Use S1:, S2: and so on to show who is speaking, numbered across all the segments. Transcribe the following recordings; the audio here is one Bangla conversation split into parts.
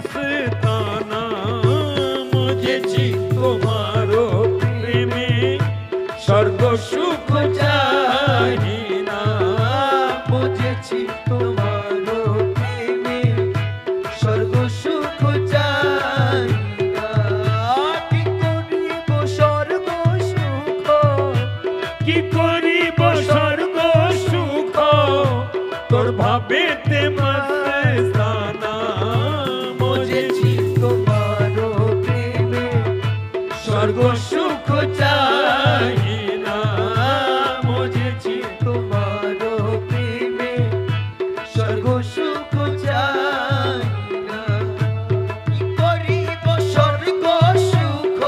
S1: मस्ताना मुझे जी
S2: तुम्हारो प्रेम स्वर्ग सुख चाहिना मुझे जी तुम्हारो प्रेम स्वर्ग सुख चाहिना কি করিব স্বর্গ সুখ
S1: কি করিব স্বর্গ সুখ তোর ভাবেতে মস্তানা স্বর্গ সুখ চাই না। বুঝেছি
S2: তোমার প্রেমে। স্বর্গ সুখ চাই না। কি করিব স্বর্গ সুখ?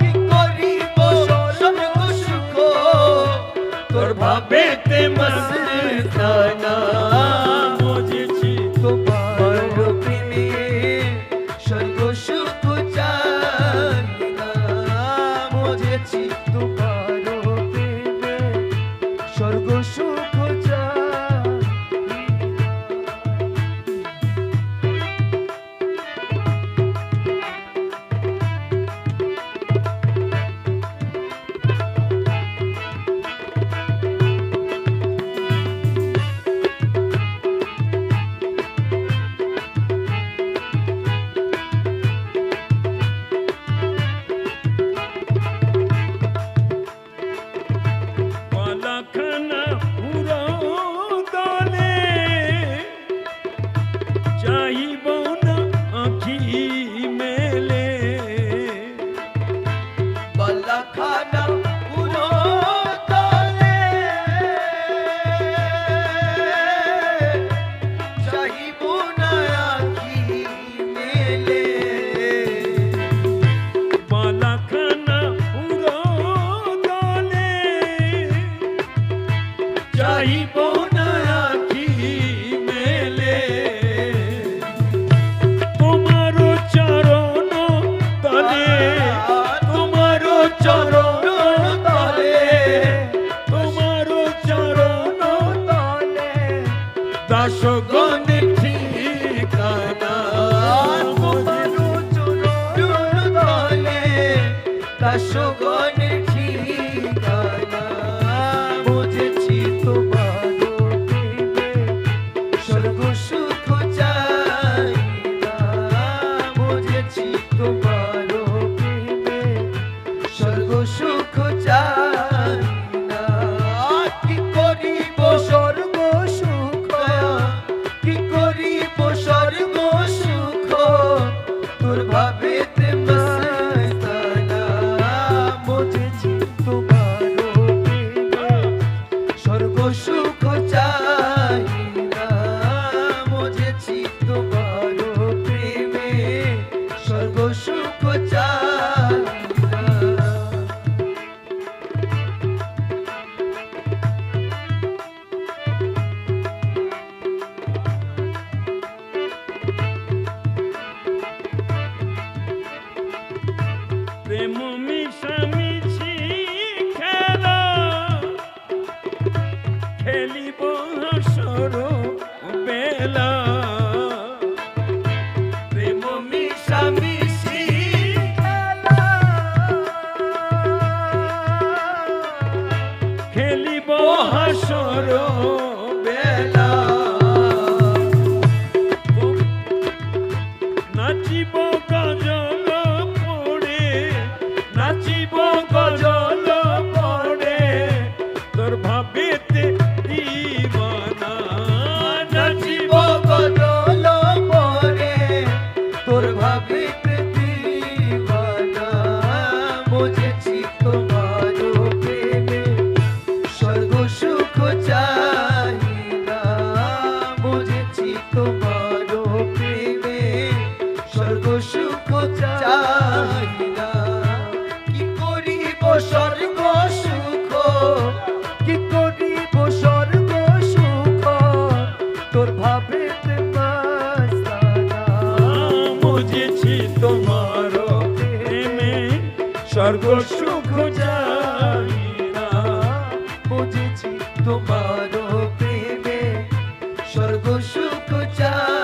S2: কি করিব স্বর্গ সুখ?
S1: তোর ভাবেতে মস্তানা বুঝেছি দাসগণ ঠিকানা।
S2: তোমারো চরণ তলে তা ঠিকানা সুখ চাই প্রেম
S1: মিশামিছি খেলা খেলিব হাসর বেলা। নাচিব গজল
S2: সুখ চাই না বুঝেছি তোমার প্রেমে স্বর্গ সুখ চাই না কি করিব স্বর্গ সুখ? কি করিব স্বর্গ সুখ? তোর ভাবেতে
S1: বুঝেছি তোমার প্রেমে স্বর্গ সুখ তোমার প্রেমে
S2: স্বর্গ সুখ চাই